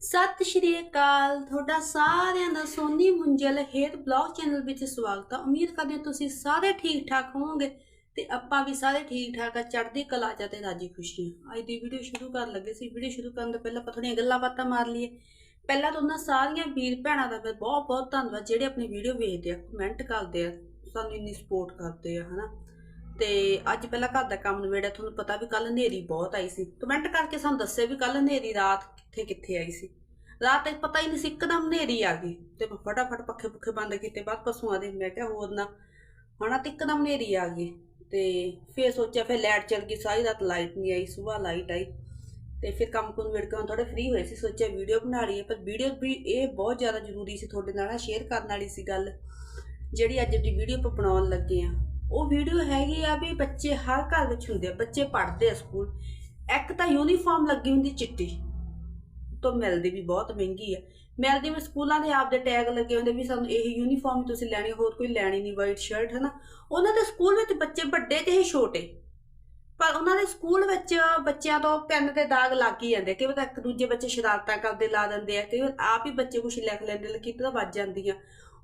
ਸਤਿ ਸ਼੍ਰੀ ਅਕਾਲ। ਤੁਹਾਡਾ ਸਾਰਿਆਂ ਦਾ Soni Munjal hair blog channel ਵਿੱਚ ਸਵਾਗਤ ਹੈ ਉਮੀਦ ਕਰਦੇ ਹਾਂ ਤੁਸੀਂ ਸਾਰੇ ਠੀਕ ਠਾਕ ਹੋਵੋਗੇ ਤੇ ਆਪਾਂ ਵੀ ਸਾਰੇ ਠੀਕ ਠਾਕ ਆ। ਚੜ੍ਹਦੀ ਕਲਾ ਚ ਤੇ ਰਾਜੀ ਖੁਸ਼ੀ ਅੱਜ ਦੀ ਵੀਡੀਓ ਸ਼ੁਰੂ ਕਰਨ ਲੱਗੇ ਸੀ। ਵੀਡੀਓ ਸ਼ੁਰੂ ਕਰਨ ਤੋਂ ਪਹਿਲਾਂ ਆਪਾਂ ਥੋੜੀਆਂ ਗੱਲਾਂ ਬਾਤਾਂ ਮਾਰ ਲਈਏ। ਪਹਿਲਾਂ ਤਾਂ ਉਹਨਾਂ ਸਾਰੀਆਂ ਵੀਰ ਭੈਣਾਂ ਦਾ ਬਹੁਤ ਬਹੁਤ ਧੰਨਵਾਦ ਜਿਹੜੇ ਆਪਣੀ ਵੀਡੀਓ ਵੇਖਦੇ ਆ ਕਮੈਂਟ ਕਰਦੇ ਆ, ਸਾਨੂੰ ਇੰਨੀ ਸਪੋਰਟ ਕਰਦੇ ਆ, ਹਨਾ? ਤੇ ਅੱਜ ਪਹਿਲਾਂ ਘਰ ਦਾ ਕੰਮ ਨਿਬੇੜਿਆ, ਤੁਹਾਨੂੰ ਪਤਾ ਵੀ ਕੱਲ ਹਨੇਰੀ ਬਹੁਤ ਆਈ ਸੀ। ਕਮੈਂਟ ਕਰਕੇ ਸਾਨੂੰ ਦੱਸਿਆ ਵੀ ਕੱਲ ਹਨੇਰੀ ਰਾਤ ਕਿੱਥੇ ਕਿੱਥੇ ਆਈ ਸੀ। ਰਾਤ ਤੱਕ ਪਤਾ ਹੀ ਨਹੀਂ ਸੀ, ਇੱਕਦਮ ਹਨੇਰੀ ਆ ਗਈ। ਤੇ ਮੈਂ ਫਟਾਫਟ ਪੱਖੇ ਪੁੱਖੇ ਬੰਦ ਕੀਤੇ, ਬਾਅਦ ਪਸ਼ੂਆਂ ਦੇ, ਮੈਂ ਕਿਹਾ ਹੋਰ ਨਾ। ਹਣਾ ਤੇ ਇੱਕਦਮ ਹਨੇਰੀ ਆ ਗਈ ਤੇ ਫਿਰ ਸੋਚਿਆ, ਫਿਰ ਲਾਈਟ ਚਲ ਗਈ, ਸਾਰੀ ਰਾਤ ਲਾਈਟ ਨਹੀਂ ਆਈ, ਸਵੇਰ ਲਾਈਟ ਆਈ। ਤੇ ਫਿਰ ਕੰਮ ਕੁਮ ਵੇੜ ਕੇ ਹੁਣ ਥੋੜੇ ਫ੍ਰੀ ਹੋਏ ਸੀ, ਸੋਚਿਆ ਵੀਡੀਓ ਬਣਾ ਲਈਏ, ਪਰ ਵੀਡੀਓ ਵੀ ਇਹ ਬਹੁਤ ਜ਼ਿਆਦਾ ਜ਼ਰੂਰੀ ਸੀ ਤੁਹਾਡੇ ਨਾਲ ਸ਼ੇਅਰ ਕਰਨ ਵਾਲੀ ਸੀ ਗੱਲ, ਜਿਹੜੀ ਅੱਜ ਦੀ ਵੀਡੀਓ ਆਪਾਂ ਬਣਾਉਣ ਲੱਗੇ ਆ ਉਹ ਵੀਡੀਓ ਹੈਗੀ ਆ ਵੀ ਬੱਚੇ ਹਰ ਘਰ ਵਿੱਚ ਹੁੰਦੇ ਆ, ਬੱਚੇ ਪੜ੍ਹਦੇ ਆ ਸਕੂਲ ਇੱਕ ਤਾਂ ਯੂਨੀਫਾਰਮ ਲੱਗੀ ਹੁੰਦੀ ਚਿੱਟੀ, ਤੋਂ ਮਿਲਦੀ ਵੀ ਬਹੁਤ ਮਹਿੰਗੀ ਆ। ਮਿਲਦੀ ਵੀ ਸਕੂਲਾਂ ਦੇ ਆਪਦੇ ਟੈਗ ਲੱਗੇ ਹੁੰਦੇ ਵੀ ਸਾਨੂੰ ਇਹ ਯੂਨੀਫਾਰਮ ਤੁਸੀਂ ਲੈਣੀ ਹੋਰ ਕੋਈ ਲੈਣੀ ਨਹੀਂ ਵਾਈਟ ਸ਼ਰਟ ਹੈ ਨਾ ਉਹਨਾਂ ਦੇ ਸਕੂਲ ਵਿੱਚ ਬੱਚੇ ਵੱਡੇ ਤੇ ਇਹ ਛੋਟੇ। ਪਰ ਉਹਨਾਂ ਦੇ ਸਕੂਲ ਵਿੱਚ ਬੱਚਿਆਂ ਤੋਂ ਪੈਨ ਤੇ ਦਾਗ ਲੱਗ ਹੀ ਜਾਂਦੇ ਕਿ ਉਹ ਤਾਂ ਇੱਕ ਦੂਜੇ ਬੱਚੇ ਸ਼ਰਾਰਤਾਂ ਕਰਦੇ, ਲਾ ਦਿੰਦੇ ਆ। ਕਈ ਵਾਰ ਆਪ ਹੀ ਬੱਚੇ ਕੁਝ ਲਿਖ ਲੈਂਦੇ, ਲਕੀਰ ਤਾਂ ਵੱਜ ਜਾਂਦੀਆਂ।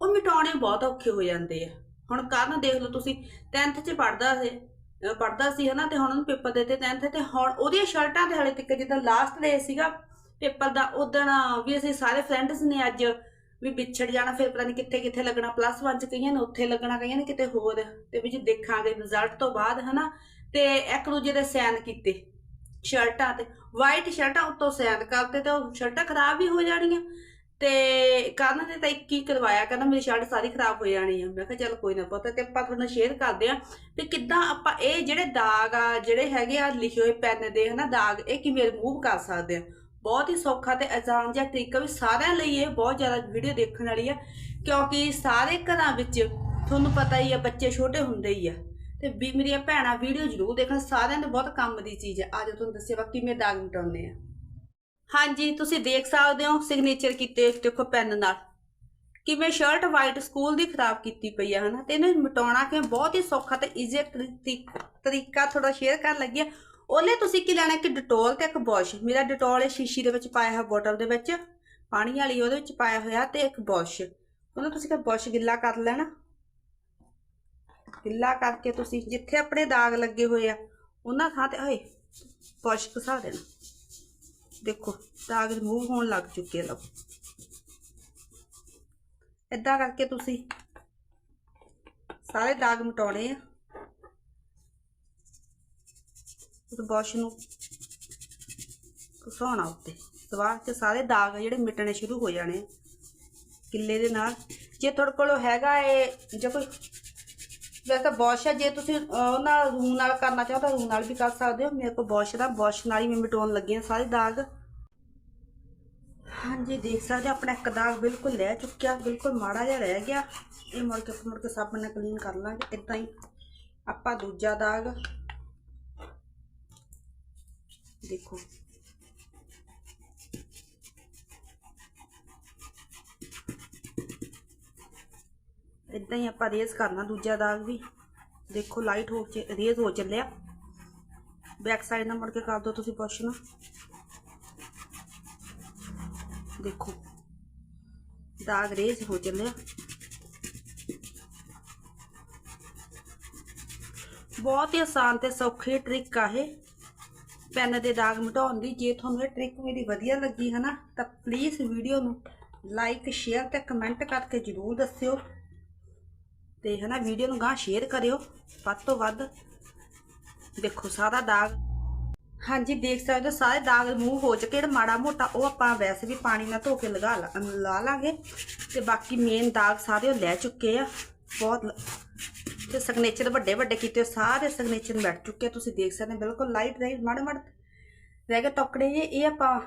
ਉਹ ਮਿਟਾਉਣੇ ਬਹੁਤ ਔਖੇ ਹੋ ਜਾਂਦੇ ਆ। ਹੁਣ ਕਾਰਨ ਦੇਖ ਲਓ ਤੁਸੀਂ 10th 'ਚ ਪੜਦਾ ਸੀ ਅਹ ਪੜ੍ਹਦਾ ਸੀ ਹਨਾ ਤੇ ਹੁਣ ਉਹਨੂੰ ਪੇਪਰ ਦਿੱਤੇ 10th ਤੇ ਹੁਣ ਉਹਦੀਆਂ ਸ਼ਰਟਾਂ ਤੇ ਹਲੇ ਤੱਕ ਜਿੱਦਾਂ ਲਾਸਟ ਡੇ ਸੀਗਾ ਪੇਪਰ ਦਾ ਉਦਣ ਵੀ ਅਸੀਂ ਸਾਰੇ ਫਰੈਂਡਸ ਨੇ ਅੱਜ ਵੀ ਵਿਛੜ ਜਾਣਾ, ਫਿਰ ਪਤਾ ਨਹੀਂ ਕਿੱਥੇ ਕਿੱਥੇ ਲੱਗਣਾ ਪਲੱਸ 1 ਚ ਕਈਆਂ ਨੇ ਉੱਥੇ ਲੱਗਣਾ, ਕਈਆਂ ਨੇ ਕਿਤੇ ਹੋਰ ਤੇ ਵੀ ਜੇ ਦੇਖਾਂਗੇ ਰਿਜ਼ਲਟ ਤੋਂ ਬਾਅਦ ਹਨਾ ਤੇ ਇੱਕ ਦੂਜੇ ਦੇ ਸਾਈਨ ਕੀਤੇ ਸ਼ਰਟਾਂ ਤੇ ਵਾਈਟ ਸ਼ਰਟਾਂ ਉੱਤੋਂ ਸਾਈਨ ਕਰਤੇ ਤੇ ਉਹ ਸ਼ਰਟਾਂ ਖਰਾਬ ਵੀ ਹੋ ਜਾਣੀਆਂ। ਕਰਨ ਨੇ ਤਾਂ ਇੱਕ ਹੀ ਕਰਵਾਇਆ ਕਹਿੰਦਾ ਮੇਰੀ ਸ਼ਰਟ ਸਾਰੀ ਖਰਾਬ ਹੋ ਜਾਣੀ ਆ। ਮੈਂ ਕਿਹਾ ਚੱਲ ਕੋਈ ਨਾ ਪਤਾ, ਤੇ ਆਪਾਂ ਤੁਹਾਨੂੰ ਸ਼ੇਅਰ ਕਰਦੇ ਆ ਵੀ ਕਿੱਦਾਂ ਆਪਾਂ ਇਹ ਜਿਹੜੇ ਦਾਗ ਆ, ਜਿਹੜੇ ਹੈਗੇ ਆ ਲਿਖੇ ਹੋਏ ਪੈਨ ਦੇ, ਹਨਾ, ਦਾਗ, ਇਹ ਕਿਵੇਂ ਰਿਮੂਵ ਕਰ ਸਕਦੇ ਆ। ਬਹੁਤ ਹੀ ਸੌਖਾ ਤੇ ਆਸਾਨ ਜਿਹਾ ਤਰੀਕਾ ਵੀ ਸਾਰਿਆਂ ਲਈ ਇਹ ਬਹੁਤ ਜ਼ਿਆਦਾ ਵੀਡੀਓ ਦੇਖਣ ਵਾਲੀ ਆ, ਕਿਉਂਕਿ ਸਾਰੇ ਘਰਾਂ ਵਿੱਚ ਤੁਹਾਨੂੰ ਪਤਾ ਹੀ ਆ, ਬੱਚੇ ਛੋਟੇ ਹੁੰਦੇ ਹੀ ਆ। ਤੇ ਵੀ ਮੇਰੀਆਂ ਭੈਣਾਂ ਵੀਡੀਓ ਜ਼ਰੂਰ ਦੇਖਣ, ਸਾਰਿਆਂ ਦੇ ਬਹੁਤ ਕੰਮ ਦੀ ਚੀਜ਼ ਆ। ਅੱਜ ਤੁਹਾਨੂੰ ਦੱਸਿਆ ਵਾ ਕਿਵੇਂ ਦਾਗ ਮਿਟਾਉਂਦੇ ਆ। ਹਾਂਜੀ, ਤੁਸੀਂ ਦੇਖ ਸਕਦੇ ਹੋ ਸਿਗਨੇਚਰ ਕੀਤੇ ਦੇਖੋ ਪੈਨ ਨਾਲ। ਕਿਵੇਂ ਸ਼ਰਟ ਵਾਈਟ ਸਕੂਲ ਦੀ ਖਰਾਬ ਕੀਤੀ ਪਈ ਆ, ਹਨਾ? ਤੇ ਇਹਨੂੰ ਮਿਟਾਉਣਾ ਕਿਵੇਂ ਬਹੁਤ ਹੀ ਸੌਖਾ ਤੇ ਈਜ਼ੀ ਤਰੀਕਾ ਥੋੜਾ ਸ਼ੇਅਰ ਕਰਨ ਲੱਗੀ ਆ। ਉਹਲੇ ਤੁਸੀਂ ਕੀ ਲੈਣਾ? ਕਿ ਡਿਟੋਲ ਤੇ ਇੱਕ ਬੁਰਸ਼ ਮੇਰਾ ਡਿਟੋਲ ਇਹ ਸ਼ੀਸ਼ੀ ਦੇ ਵਿੱਚ ਪਾਇਆ ਹੋਇਆ ਬੋਟਲ ਦੇ ਵਿੱਚ। ਪਾਣੀ ਵਾਲੀ ਉਹਦੇ ਵਿੱਚ ਪਾਇਆ ਹੋਇਆ ਤੇ ਇੱਕ ਬੁਰਸ਼ ਉਹਨੂੰ ਤੁਸੀਂ ਕਿ ਬੁਰਸ਼ ਗਿੱਲਾ ਕਰ ਲੈਣਾ। ਗਿੱਲਾ ਕਰਕੇ ਤੁਸੀਂ ਜਿੱਥੇ ਆਪਣੇ ਦਾਗ ਲੱਗੇ ਹੋਏ ਆ, ਉਹਨਾਂ ਥਾਂ ਤੇ, ਓਏ ਬੁਰਸ਼ ਘਸਾ ਦੇਣਾ। ਦੇਖੋ, ਦਾਗ ਰਿਮੂਵ ਹੋਣ ਲੱਗ ਚੁੱਕੇ ਲਓ ਏਦਾਂ ਕਰਕੇ ਤੁਸੀਂ ਸਾਰੇ ਦਾਗ ਮਿਟਾਉਣੇ ਆ। ਉਸ ਬੁਰਸ਼ ਨੂੰ ਘਸਾਉਣਾ ਉੱਤੇ। ਸਵਾਰ ਚ ਸਾਰੇ ਦਾਗ ਜਿਹੜੇ ਮਿਟਣੇ ਸ਼ੁਰੂ ਹੋ ਜਾਣੇ ਆ। ਕਿੱਲੇ ਦੇ ਨਾਲ। ਜੇ ਤੁਹਾਡੇ ਕੋਲ ਹੈਗਾ ਏ ਜੇ ਕੋਈ ਵੈਸੇ ਤਾਂ ਬੁਰਸ਼ ਹੈ ਜੇ ਤੁਸੀਂ ਉਹਨਾਂ ਨਾਲ ਰੂ ਨਾਲ ਕਰਨਾ ਚਾਹੋ ਤਾਂ ਰੂ ਨਾਲ ਵੀ ਕਰ ਸਕਦੇ ਹੋ। ਮੇਰੇ ਕੋਲ ਬੁਰਸ਼ ਦਾ ਬੁਰਸ਼ ਨਾਲ ਹੀ ਮੈਂ ਮਿਟਾਉਣ ਲੱਗੀ ਹਾਂ ਸਾਰੇ ਦਾਗ। ਹਾਂਜੀ, ਦੇਖ ਸਕਦੇ ਹੋ, ਆਪਣਾ ਇੱਕ ਦਾਗ ਬਿਲਕੁਲ ਲੈ ਚੁੱਕਿਆ, ਬਿਲਕੁਲ ਮਾੜਾ ਜਿਹਾ ਰਹਿ ਗਿਆ। ਇਹ ਮੁੜ ਕੇ ਮੁੜ ਕੇ ਸਾਬਣ ਨਾਲ ਕਲੀਨ ਕਰ ਲਾਂਗੇ ਇਦਾਂ ਹੀ ਆਪਾਂ ਦੂਜਾ ਦਾਗ। ਦੇਖੋ। ਇਦਾਂ ਹੀ ਆਪਾਂ ਰੇਜ਼ ਕਰਨਾ ਦੂਜਾ ਦਾਗ ਵੀ। ਦੇਖੋ ਲਾਈਟ ਹੋ ਚ ਰੇਜ਼ ਹੋ ਚੱਲਿਆ। ਬੈਕ ਸਾਈਡ ਨਾਲ ਮੁੜ ਕੇ ਕਰ ਦਿਓ ਤੁਸੀਂ ਪੁੱਛ ਨਾ ਦੇਖੋ, ਦਾਗ ਰੇਜ਼ ਹੋ ਚੱਲਿਆ। ਬਹੁਤ ਹੀ ਆਸਾਨ ਤੇ ਸੌਖੀ ਟ੍ਰਿਕ ਆ ਇਹ। ਪੈਨ ਦੇ ਦਾਗ ਮਿਟਾਉਣ ਦੀ, ਜੇ ਤੁਹਾਨੂੰ ਇਹ ਟ੍ਰਿਕ ਮੇਰੀ ਵਧੀਆ ਲੱਗੀ ਹੈ ਨਾ ਤਾਂ ਪਲੀਜ਼ ਵੀਡੀਓ ਨੂੰ ਲਾਈਕ ਸ਼ੇਅਰ ਤੇ ਕਮੈਂਟ ਕਰਕੇ ਜਰੂਰ ਦੱਸਿਓ। ਤੇ ਹਨਾ ਵੀਡੀਓ ਨੂੰ ਗਾਂ ਸ਼ੇਅਰ ਕਰਿਓ ਵੱਧ ਤੋਂ ਵੱਧ। ਦੇਖੋ ਸਾਰਾ ਦਾਗ। ਹਾਂਜੀ ਦੇਖ ਸਕਦੇ ਹੋ ਸਾਰੇ ਦਾਗ ਰਿਮੂਵ ਹੋ ਚੁੱਕੇ ਜਿਹੜਾ ਮਾੜਾ ਮੋਟਾ। ਉਹ ਆਪਾਂ ਵੈਸੇ ਵੀ ਪਾਣੀ ਨਾਲ ਧੋ ਕੇ ਲਗਾ ਲਾ ਲਾ ਲਾਂਗੇ। ਤੇ ਬਾਕੀ ਮੇਨ ਦਾਗ ਸਾਰੇ ਉਹ ਲੈ ਚੁੱਕੇ ਆ। ਬਹੁਤ ਲ- ਤੇ ਸਿਗਨੇਚਰ ਵੱਡੇ ਵੱਡੇ ਕੀਤੇ ਸਾਰੇ ਸਿਗਨੇਚਰ ਬੈਠ ਚੁੱਕੇ ਆ। ਤੁਸੀਂ ਦੇਖ ਸਕਦੇ ਹੋ ਬਿਲਕੁਲ ਲਾਈਟ ਰਹੀ ਮਾੜੇ ਮਾੜੇ ਰਹਿ ਗਏ ਟੋਕੜੇ ਜਿਹੇ, ਇਹ ਆਪਾਂ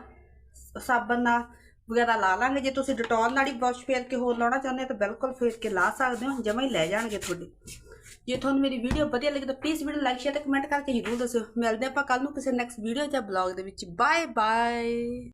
ਸਾਬਣ ਨਾਲ ਵਗੈਰਾ ਲਾ ਲਾਂਗੇ। ਜੇ ਤੁਸੀਂ ਡਿਟੋਲ ਨਾਲ ਹੀ ਬਰਸ਼ ਫੇਰ ਕੇ ਹੋਰ ਲਾਉਣਾ ਚਾਹੁੰਦੇ ਹੋ ਤਾਂ ਬਿਲਕੁਲ ਫੇਰ ਕੇ ਲਾ ਸਕਦੇ ਹੋ। ਜਮਾਂ ਹੀ ਲੈ ਜਾਣਗੇ ਤੁਹਾਡੇ। ਜੇ ਤੁਹਾਨੂੰ ਮੇਰੀ ਵੀਡੀਓ ਵਧੀਆ ਲੱਗੀ ਤਾਂ ਪਲੀਜ਼ ਵੀਡੀਓ ਲਾਈਕ ਸ਼ੇਅਰ ਤੇ ਕਮੈਂਟ ਕਰਕੇ ਜ਼ਰੂਰ ਦੱਸਿਓ। ਮਿਲਦੇ ਆਪਾਂ ਕੱਲ ਨੂੰ ਕਿਸੇ ਨੈਕਸਟ ਵੀਡੀਓ ਜਾਂ ਬਲੌਗ ਦੇ ਵਿੱਚ। Bye bye